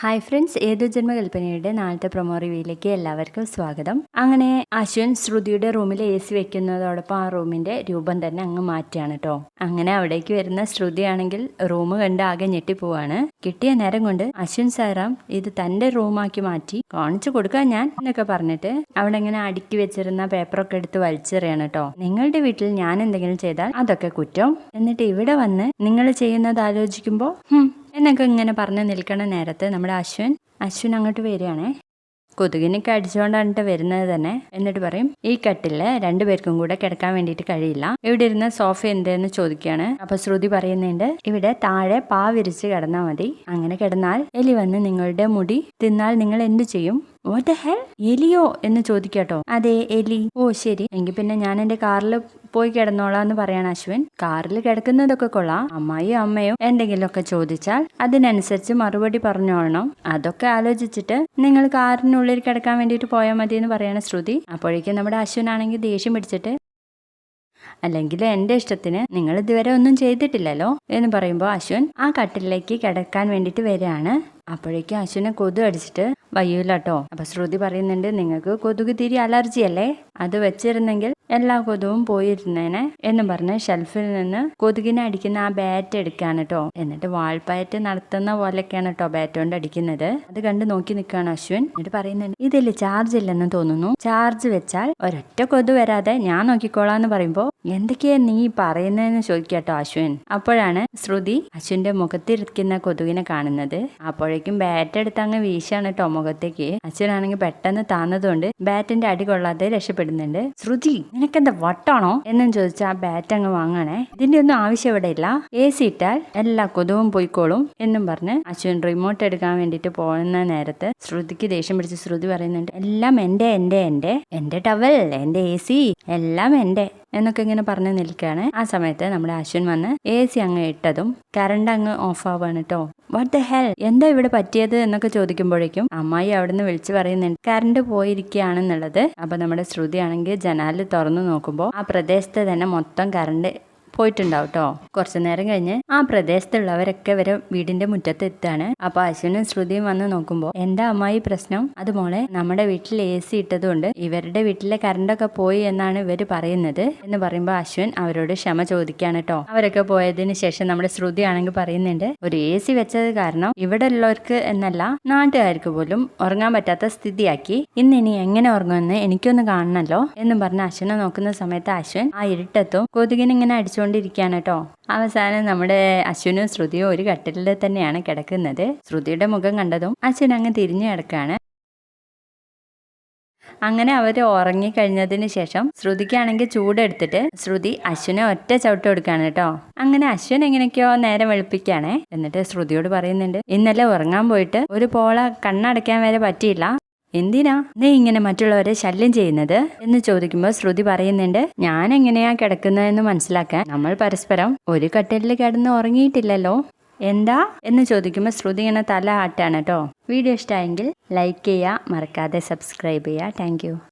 Hi friends ഏതു ജന്മകൽപ്പനയുടെ നാളത്തെ promo റിവ്യൂയിലേക്ക് എല്ലാവർക്കും സ്വാഗതം. അങ്ങനെ അശ്വൻ ശ്രുതിയുടെ റൂമിൽ എ സി വെക്കുന്നതോടൊപ്പം ആ റൂമിന്റെ രൂപം തന്നെ അങ്ങ് മാറ്റുകയാണ് കേട്ടോ അങ്ങനെ അവിടേക്ക് വരുന്ന ശ്രുതിയാണെങ്കിൽ റൂം കണ്ട് ആകെ ഞെട്ടിപ്പോവാണ്. കിട്ടിയ നേരം കൊണ്ട് അശ്വിൻ സാറാം ഇത് തന്റെ റൂമാക്കി മാറ്റി കാണിച്ചു കൊടുക്കാൻ ഞാൻ എന്നൊക്കെ പറഞ്ഞിട്ട് അവിടെ ഇങ്ങനെ അടുക്കി വെച്ചിരുന്ന പേപ്പറൊക്കെ എടുത്ത് വലിച്ചെറിയാണ് കേട്ടോ നിങ്ങളുടെ വീട്ടിൽ ഞാൻ എന്തെങ്കിലും ചെയ്താൽ അതൊക്കെ കുറ്റം. എന്നിട്ട് ഇവിടെ വന്ന് നിങ്ങൾ ചെയ്യുന്നത് ആലോചിക്കുമ്പോൾ എന്നൊക്കെ ഇങ്ങനെ പറഞ്ഞ് നിൽക്കണ നേരത്ത് നമ്മുടെ അശ്വിൻ അശ്വിൻ അങ്ങോട്ട് വരികയാണേ. കൊതുകിനൊക്കെ അടിച്ചുകൊണ്ടാണ് വരുന്നത് തന്നെ. എന്നിട്ട് പറയും ഈ കട്ടിൽ രണ്ടുപേർക്കും കൂടെ കിടക്കാൻ വേണ്ടിയിട്ട് കഴിയില്ല. ഇവിടെ ഇരുന്ന സോഫ എന്തെന്ന് ചോദിക്കുകയാണ്. അപ്പൊ ശ്രുതി പറയുന്നുണ്ട് ഇവിടെ താഴെ പാ വിരിച്ച് കിടന്നാൽ മതി. അങ്ങനെ കിടന്നാൽ എലി വന്ന് നിങ്ങളുടെ മുടി തിന്നാൽ നിങ്ങൾ എന്തു ചെയ്യും? വാട്ട് ഹെൽ എലിയോ? എന്ന് ചോദിക്കാട്ടോ. അതെ എലി. ഓ ശരി. എങ്കിൽ പിന്നെ ഞാൻ എന്റെ കാറിൽ പോയി കിടന്നോളാം എന്ന് പറയാണ് അശ്വിൻ. കാറിൽ കിടക്കുന്നതൊക്കെ കൊള്ളാം. അമ്മയും അമ്മയും എന്തെങ്കിലുമൊക്കെ ചോദിച്ചാൽ അതിനനുസരിച്ച് മറുപടി പറഞ്ഞോളണം. അതൊക്കെ ആലോചിച്ചിട്ട് നിങ്ങൾ കാറിനുള്ളിൽ കിടക്കാൻ വേണ്ടിയിട്ട് പോയാൽ മതി എന്ന് പറയാണ് ശ്രുതി. അപ്പോഴേക്കും നമ്മുടെ അശ്വിനാണെങ്കിൽ ദേഷ്യം പിടിച്ചിട്ട് അല്ലെങ്കിൽ എന്റെ ഇഷ്ടത്തിന് നിങ്ങൾ ഇതുവരെ ഒന്നും ചെയ്തിട്ടില്ലല്ലോ? എന്ന് പറയുമ്പോൾ അശ്വിൻ ആ കട്ടിലേക്ക് കിടക്കാൻ വേണ്ടിയിട്ട് വരികയാണ്. അപ്പോഴേക്കും അശ്വിനെ കൊതു അടിച്ചിട്ട് വയ്യൂലട്ടോ. അപ്പൊ ശ്രുതി പറയുന്നുണ്ട് നിങ്ങൾക്ക് കൊതുക് തിരി അലർജി അല്ലേ? അത് വെച്ചിരുന്നെങ്കിൽ എല്ലാ കൊതുവും പോയിരുന്നേനെ എന്ന് പറഞ്ഞ് ഷെൽഫിൽ നിന്ന് കൊതുകിനെ അടിക്കുന്ന ആ ബാറ്റ് എടുക്കാണ് കേട്ടോ എന്നിട്ട് വാൾപ്പയറ്റ് നടത്തുന്ന പോലെയൊക്കെയാണ് കേട്ടോ ബാറ്റ് കൊണ്ട് അടിക്കുന്നത്. അത് കണ്ട് നോക്കി നിൽക്കുകയാണ് അശ്വിൻ. എന്നിട്ട് പറയുന്നുണ്ട് ഇതിൽ ചാർജ് ഇല്ലെന്ന് തോന്നുന്നു. ചാർജ് വെച്ചാൽ ഒരൊറ്റ കൊതു വരാതെ ഞാൻ നോക്കിക്കോളാം എന്ന് പറയുമ്പോൾ എന്തൊക്കെയാ നീ പറയുന്നതെന്ന് ചോദിക്കാട്ടോ അശ്വിൻ. അപ്പോഴാണ് ശ്രുതി അശ്വിന്റെ മുഖത്തിരിക്കുന്ന കൊതുകിനെ കാണുന്നത്. അപ്പോഴേക്കും ബാറ്റ് എടുത്ത് അങ്ങ് വീശാണ് കേട്ടോ മുഖത്തേക്ക്. അച്ഛനാണെങ്കിൽ പെട്ടെന്ന് താന്നതുകൊണ്ട് ബാറ്റിന്റെ അടി കൊള്ളാതെ രക്ഷപ്പെടുന്നുണ്ട്. ശ്രുതി നിനക്കെന്താ വട്ടാണോ? എന്നും ചോദിച്ചാൽ ആ ബാറ്റ് അങ്ങ് വാങ്ങണേ. ഇതിന്റെ ഒന്നും ആവശ്യം ഇവിടെ ഇല്ല. എ സി ഇട്ടാൽ എല്ലാ കൊതുവും പോയിക്കോളും എന്നും പറഞ്ഞ് അച്ഛൻ റിമോട്ട് എടുക്കാൻ വേണ്ടിട്ട് പോകുന്ന നേരത്ത് ശ്രുതിക്ക് ദേഷ്യം പിടിച്ച് ശ്രുതി പറയുന്നുണ്ട് എല്ലാം എന്റെ എന്റെ എന്റെ എന്റെ ടവൽ എന്റെ എ സി എല്ലാം എന്റെ എന്നൊക്കെ ഇങ്ങനെ പറഞ്ഞു നിൽക്കുകയാണ് ആ സമയത്ത് നമ്മുടെ അശ്വിൻ വന്ന് എ സി അങ്ങ് ഇട്ടതും കറണ്ട് അങ്ങ് ഓഫ് ആവാണ് കേട്ടോ വാട്ട് ദ ഹെൽ എന്താ ഇവിടെ പറ്റിയത് എന്നൊക്കെ ചോദിക്കുമ്പോഴേക്കും അമ്മായി അവിടെ നിന്ന് വിളിച്ചു പറയുന്നുണ്ട്. കറണ്ട് പോയിരിക്കുകയാണെന്നുള്ളത്. അപ്പൊ നമ്മുടെ ശ്രുതി ആണെങ്കിൽ ജനാലിൽ തുറന്നു നോക്കുമ്പോൾ ആ പ്രദേശത്ത് തന്നെ മൊത്തം കറണ്ട് പോയിട്ടുണ്ടാവും കേട്ടോ കുറച്ചു നേരം കഴിഞ്ഞ് ആ പ്രദേശത്തുള്ളവരൊക്കെ വരെ വീടിന്റെ മുറ്റത്ത് എത്താണ്. അപ്പൊ അശ്വിനും ശ്രുതിയും വന്ന് നോക്കുമ്പോൾ എന്താ അമ്മായി പ്രശ്നം? അത് മോളെ നമ്മുടെ വീട്ടിൽ എ സി ഇട്ടതുകൊണ്ട് ഇവരുടെ വീട്ടിലെ കറണ്ടൊക്കെ പോയി എന്നാണ് ഇവർ പറയുന്നത്. എന്ന് പറയുമ്പോൾ അശ്വിൻ അവരോട് ക്ഷമ ചോദിക്കാണ് കേട്ടോ അവരൊക്കെ പോയതിന് ശേഷം നമ്മുടെ ശ്രുതി ആണെങ്കിൽ പറയുന്നുണ്ട് ഒരു എ സി വെച്ചത് കാരണം ഇവിടെ ഉള്ളവർക്ക് എന്നല്ല നാട്ടുകാർക്ക് പോലും ഉറങ്ങാൻ പറ്റാത്ത സ്ഥിതിയാക്കി. ഇന്ന് ഇനി എങ്ങനെ ഉറങ്ങുമെന്ന് എനിക്കൊന്ന് കാണണല്ലോ. എന്നും പറഞ്ഞ് അശ്വിനെ നോക്കുന്ന സമയത്ത് അശ്വിൻ ആ ഇരുട്ടത്തും കൊതുകിനെ ഇങ്ങനെ അടിച്ചുകൊണ്ടിരിക്കുകയാണ് കേട്ടോ. അവസാനം നമ്മുടെ അശ്വിനും ശ്രുതിയും ഒരു കട്ടിലിൽ തന്നെയാണ് കിടക്കുന്നത്. ശ്രുതിയുടെ മുഖം കണ്ടതും അശ്വിൻ അങ്ങ് തിരിഞ്ഞു കിടക്കുകയാണ്. അങ്ങനെ അവർ ഉറങ്ങിക്കഴിഞ്ഞതിന് ശേഷം ശ്രുതിക്കാണെങ്കിൽ ചൂടെടുത്തിട്ട് ശ്രുതി അശ്വിനെ ഒറ്റ ചവിട്ട് കൊടുക്കുകയാണ് കേട്ടോ. അങ്ങനെ അശ്വൻ എങ്ങനെയൊക്കെയോ നേരം വെളുപ്പിക്കുകയാണേ. എന്നിട്ട് ശ്രുതിയോട് പറയുന്നുണ്ട് ഇന്നലെ ഉറങ്ങാൻ പോയിട്ട് ഒരു പോള കണ്ണടയ്ക്കാൻ വരെ പറ്റിയില്ല. എന്തിനാ നീ ഇങ്ങനെ മറ്റുള്ളവരെ ശല്യം ചെയ്യുന്നത്? എന്ന് ചോദിക്കുമ്പോൾ ശ്രുതി പറയുന്നുണ്ട് ഞാൻ എങ്ങനെയാ കിടക്കുന്നതെന്ന് മനസ്സിലാക്കാൻ നമ്മൾ പരസ്പരം ഒരു കട്ടിലിൽ കിടന്ന് ഉറങ്ങിയിട്ടില്ലല്ലോ? എന്താ? എന്ന് ചോദിക്കുമ്പോൾ ശ്രുതി ഇങ്ങനെ തല ആട്ടാണ് കേട്ടോ. വീഡിയോ ഇഷ്ടമായെങ്കിൽ ലൈക്ക് ചെയ്യുക മറക്കാതെ സബ്സ്ക്രൈബ് ചെയ്യുക. താങ്ക്